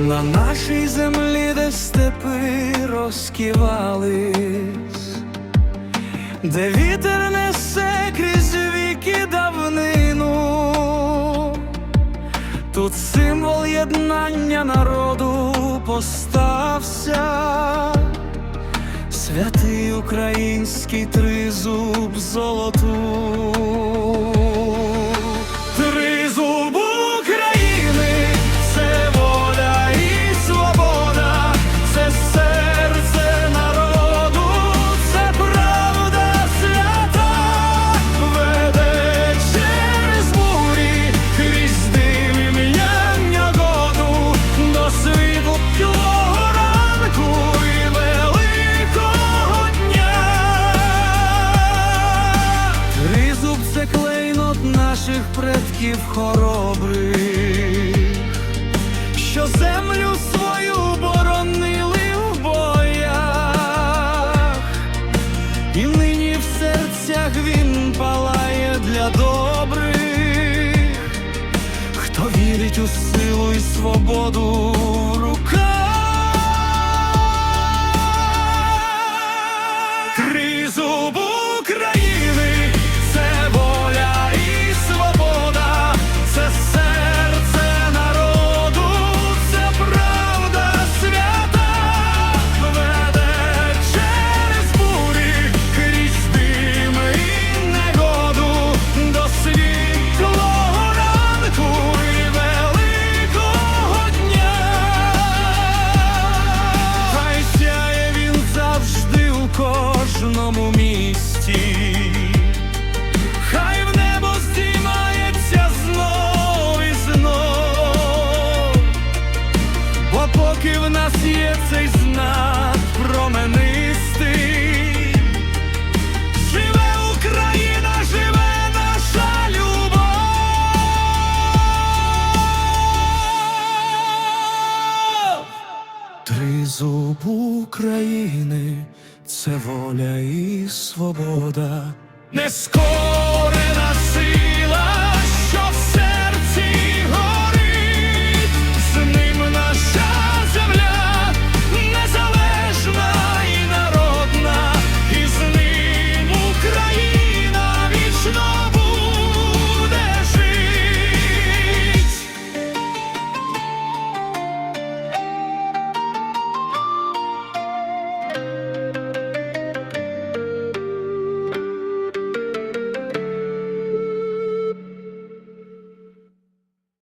на нашій землі, де степи розкивались, де вітер несе крізь віки давнину, тут символ єднання народу постався, святий український тризуб золоту. Предків хоробрих, що землю свою боронили в боях, і нині в серцях він палає для добрих, хто вірить у силу і свободу в руках. Тризуб України це воля і свобода, нескорена